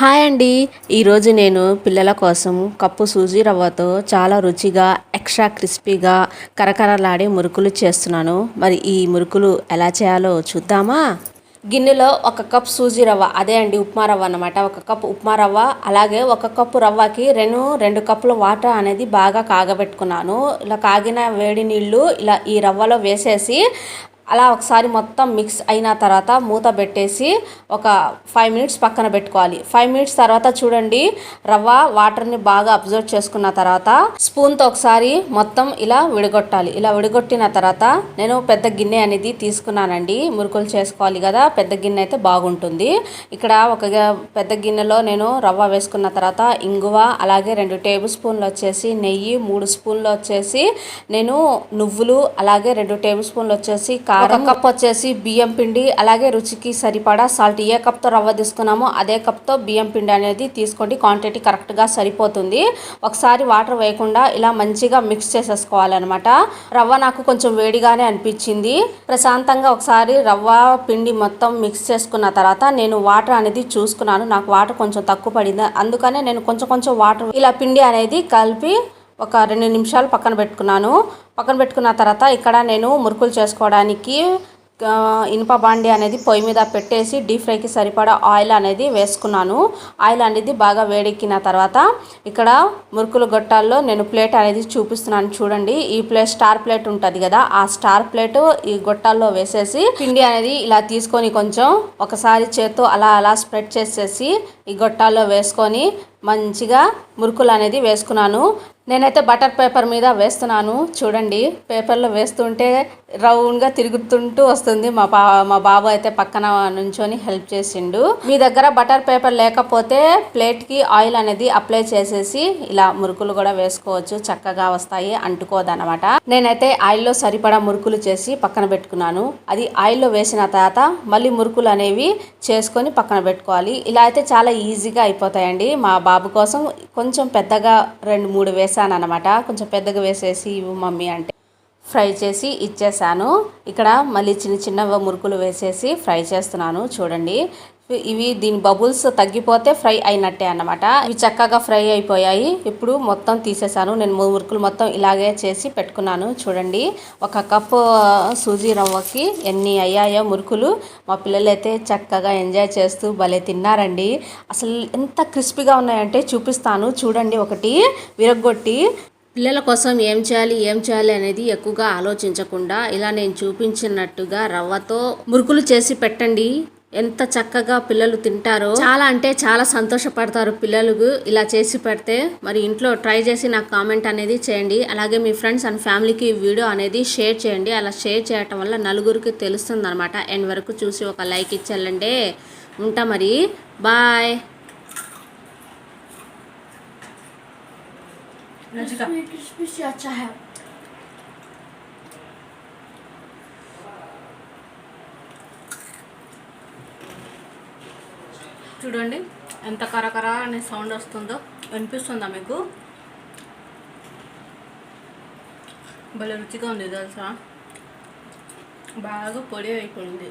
Hi అండి. ఈరోజు నేను పిల్లల కోసం కప్పు సూజీ రవ్వతో చాలా రుచిగా ఎక్స్ట్రా క్రిస్పీగా కరకరలాడే మురుకులు చేస్తున్నాను. మరి ఈ మురుకులు ఎలా చేయాలో చూద్దామా? గిన్నెలో ఒక కప్ సూజీ రవ్వ అదే అండి ఉప్మా రవ్వ అనమాట ఒక కప్ ఉప్మా రవ్వ అలాగే ఒక కప్పు రవ్వకి రెండు రెండు కప్పుల వాటర్ అనేది బాగా కాగబెట్టుకున్నాను. ఇలా కాగిన వేడి నీళ్ళు ఇలా ఈ రవ్వలో వేసేసి అలా ఒకసారి మొత్తం మిక్స్ అయిన తర్వాత మూత పెట్టేసి ఒక ఫైవ్ మినిట్స్ పక్కన పెట్టుకోవాలి. ఫైవ్ మినిట్స్ తర్వాత చూడండి రవ్వ వాటర్ని బాగా అబ్జర్వ్ చేసుకున్న తర్వాత స్పూన్తో ఒకసారి మొత్తం ఇలా విడగొట్టాలి. ఇలా విడగొట్టిన తర్వాత నేను పెద్ద గిన్నె అనేది తీసుకున్నానండి. మురుకులు చేసుకోవాలి కదా పెద్ద గిన్నె అయితే బాగుంటుంది. ఇక్కడ ఒక పెద్ద గిన్నెలో నేను రవ్వ వేసుకున్న తర్వాత ఇంగువ అలాగే రెండు టేబుల్ స్పూన్లు వచ్చేసి నెయ్యి మూడు స్పూన్లు వచ్చేసి నేను నువ్వులు అలాగే రెండు టేబుల్ స్పూన్లు వచ్చేసి కారం. కప్ వచ్చేసి బియ్యం పిండి అలాగే రుచికి సరిపడా సాల్ట్. ఏ కప్తో రవ్వ తీసుకున్నామో అదే కప్తో బియ్యం పిండి అనేది తీసుకోండి. క్వాంటిటీ కరెక్ట్గా సరిపోతుంది. ఒకసారి వాటర్ వేయకుండా ఇలా మంచిగా మిక్స్ చేసేసుకోవాలన్నమాట. రవ్వ నాకు కొంచెం వేడిగానే అనిపించింది. ప్రశాంతంగా ఒకసారి రవ్వ పిండి మొత్తం మిక్స్ చేసుకున్న తర్వాత నేను వాటర్ అనేది చూసుకున్నాను. నాకు వాటర్ కొంచెం తక్కువ పడింది. అందుకనే నేను కొంచెం కొంచెం వాటర్ ఇలా పిండి అనేది కలిపి ఒక రెండు నిమిషాలు పక్కన పెట్టుకున్నాను. పక్కన పెట్టుకున్న తర్వాత ఇక్కడ నేను మురుకులు చేసుకోవడానికి ఇనుప బాండి అనేది పొయ్యి మీద పెట్టేసి డీప్ ఫ్రైకి సరిపడా ఆయిల్ అనేది వేసుకున్నాను. ఆయిల్ అనేది బాగా వేడెక్కిన తర్వాత ఇక్కడ మురుకులు గొట్టాల్లో నేను ప్లేట్ అనేది చూపిస్తున్నాను చూడండి. ఈ ప్లేట్ స్టార్ ప్లేట్ ఉంటుంది కదా ఆ స్టార్ ప్లేట్ ఈ గొట్టాల్లో వేసేసి పిండి అనేది ఇలా తీసుకొని కొంచెం ఒకసారి చేత్తో అలా అలా స్ప్రెడ్ చేసేసి ఈ గొట్టాల్లో వేసుకొని మంచిగా మురుకులు అనేది వేసుకున్నాను. నేనైతే బటర్ పేపర్ మీద వేస్తున్నాను. చూడండి పేపర్లో వేస్తుంటే రౌండ్గా తిరుగుతుంటూ వస్తుంది. మా బా మా బాబు అయితే పక్కన నుంచొని హెల్ప్ చేసిండు. మీ దగ్గర బటర్ పేపర్ లేకపోతే ప్లేట్కి ఆయిల్ అనేది అప్లై చేసేసి ఇలా మురుకులు కూడా వేసుకోవచ్చు. చక్కగా వస్తాయి అంటుకోదనమాట నేనైతే ఆయిల్లో సరిపడా మురుకులు చేసి పక్కన పెట్టుకున్నాను. అది ఆయిల్లో వేసిన తర్వాత మళ్ళీ మురుకులు అనేవి చేసుకొని పక్కన పెట్టుకోవాలి. ఇలా అయితే చాలా ఈజీగా అయిపోతాయండి. మా బాబు కోసం కొంచెం పెద్దగా రెండు మూడు వేసాను. అనమాట కొంచెం పెద్దగా వేసేసి ఇవ్వు మమ్మీ అంటే ఫ్రై చేసి ఇచ్చేసాను. ఇక్కడ మళ్ళీ చిన్న చిన్న మురుకులు వేసేసి ఫ్రై చేస్తున్నాను. చూడండి. ఇవి దీని బబుల్స్ తగ్గిపోతే ఫ్రై అయినట్టే అన్నమాట. ఇవి చక్కగా ఫ్రై అయిపోయాయి. ఇప్పుడు మొత్తం తీసేసాను. నేను మురుకులు మొత్తం ఇలాగే చేసి పెట్టుకున్నాను. చూడండి. ఒక కప్పు సూజీ రవ్వకి ఎన్ని అయ్యాయో మురుకులు. మా పిల్లలు అయితే చక్కగా ఎంజాయ్ చేస్తూ భలే తిన్నారండి. అసలు ఎంత క్రిస్పీగా ఉన్నాయంటే చూపిస్తాను. చూడండి ఒకటి. విరగ్గొట్టి పిల్లల కోసం ఏం చేయాలి ఏం చేయాలి అనేది ఎక్కువగా ఆలోచించకుండా ఇలా నేను చూపించినట్టుగా రవ్వతో మురుకులు చేసి పెట్టండి. ఎంత చక్కగా పిల్లలు తింటారో చాలా అంటే చాలా సంతోషపడతారు పిల్లలకు ఇలా చేసి పెడితే మరి ఇంట్లో ట్రై చేసి నాకు కామెంట్ అనేది చేయండి అలాగే మీ ఫ్రెండ్స్ అండ్ ఫ్యామిలీకి వీడియో అనేది షేర్ చేయండి అలా షేర్ చేయటం వల్ల నలుగురికి తెలుస్తుంది అనమాట ఎండ్ వరకు చూసి ఒక లైక్ ఇచ్చేళ్ళండి ఉంటా మరి బాయ్ क्रिस्पी से अच्छा है చూడండి ఎంత కరకర అనే సౌండ్ వస్తుందో వినిపిస్తుందా మీకు? భలే రుచిగా ఉంది తెలుసా? బాగా పొడి అయిపోయింది.